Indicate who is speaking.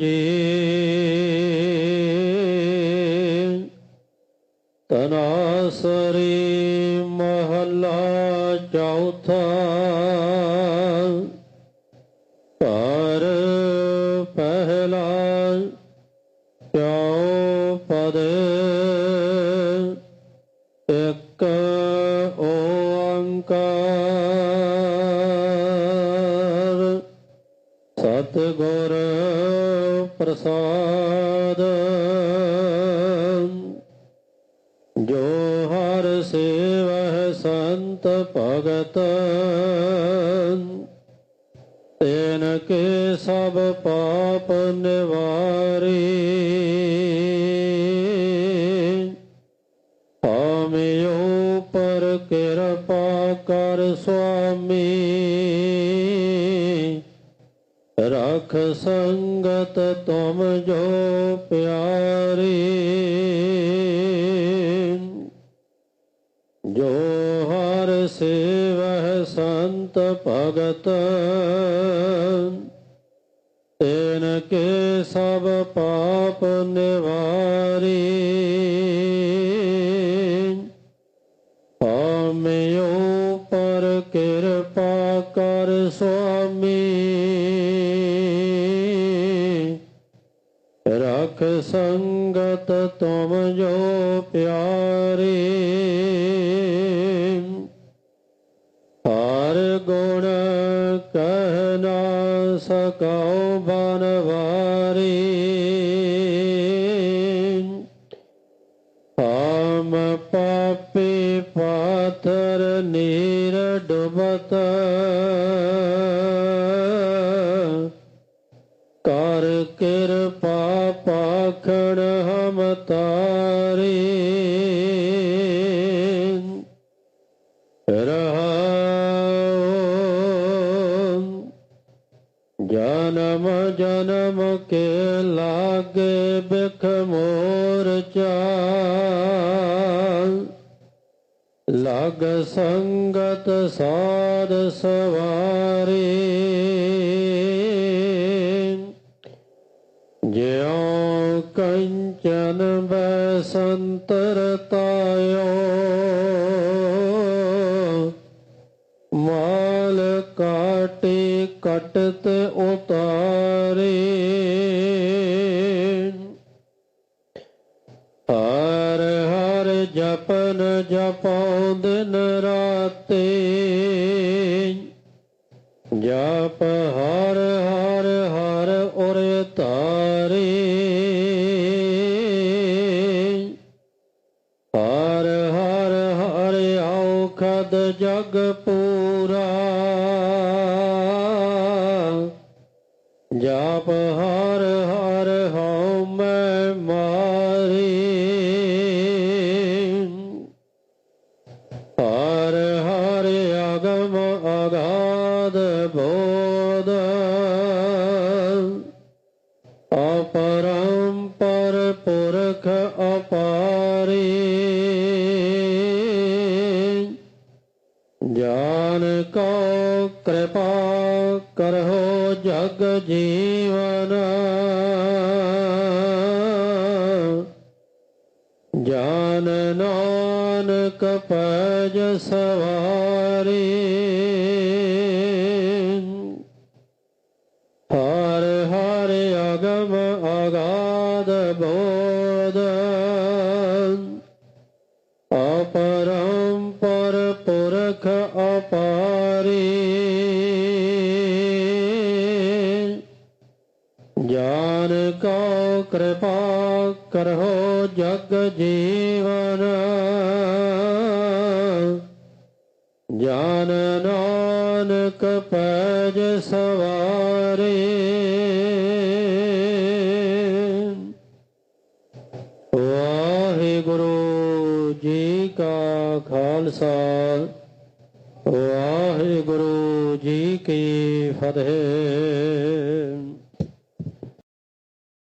Speaker 1: ਜੀ। ਤਨਾਸਰੀ ਮਹੱਲਾ ਚੌਥਾ। ਪਰ ਪਹਿਲਾ ਚੌ ਪਦ। ਇੱਕ ਓੰਕਾਰ ਸਤਿਗੁਰ ਪ੍ਰਸਾਦ। ਜੋ ਹਰ ਸੇਵਹਿ ਸੰਤ ਭਗਤ ਤੈਨ ਕੇ ਸਭ ਪਾਪ ਨਿਵਾਰੀ। ਆਮਿਓ ਪਰ ਕੇ ਸੰਗਤ ਤੁਮ ਜੋ ਪਿਆਰੀ, ਜੋ ਹਰ ਸੇਵਹਿ ਸੰਤ ਭਗਤ, ਤੈਨ ਕੇ ਸਭ ਪਾਪ ਨਿਵਾਰੀ। ਆਮਿਓ ਪਰ ਕਿਰਪਾ ਕਰ ਸੁਆਮੀ। ਸਕਉ ਬਨਵਾਰੀ। ਆਮ ਪਾਪੀ ਪਾਥਰ ਨੀਰ ਡੁਬਤ। ਕਰ ਕਿਰਪਾ ਪਾਖਣ ਹਮ ਤਾਰੀ। ਜਨਮ ਜਨਮ ਕੇ ਲਾਗੇ ਬਿਖ ਮੋਰਚਾ ਲਗ ਸੰਗਤ ਸਾਧ ਸਵਾਰੀ। ਜਿਉ ਕੰਚਨ ਬਸੰਤਰ ਤਾਇਓ। ਮਾਲ ਕਾਟੇ ਕਟਤ ਹਰ ਹਰ ਜਪਨ ਜਪਉ ਦਿਨ ਰਾਤੇ ਜਪ ਹਰ ਹਰ ਹਰ ਉਰ ਤਾਰੇ ਹਰ ਹਰ ਹਰ ਔਖਦ ਜਗ ਪੂਰਾ ਅਗਾਧ ਬੋਧ। ਅਪਰੰਪਰ ਪੁਰਖ ਅਪਾਰੀ। ਜਾਨ ਕੋ ਕਿਰਪਾ ਕਰੋ ਜਗ ਜੀਵਨ। ਪਜ ਸਵਾਰੀ। ਹਰ ਹਰ ਅਗਮ ਅਗਾਧ ਬੋਧ। ਅਪਰੰਪਰ ਪੁਰਖ ਅਪਾਰੀ। ਜਾਨ ਕੋ ਕਿਰਪਾ ਕਰੋ ਜਗ ਜੀਵਨ। ਜਾਨ ਨਾਨਕ ਪੈਜ ਸਵਾਰੇ। ਵਾਹਿਗੁਰੂ ਜੀ ਕਾ ਖਾਲਸਾ ਵਾਹਿਗੁਰੂ ਜੀ ਕੀ ਫਤਿਹ।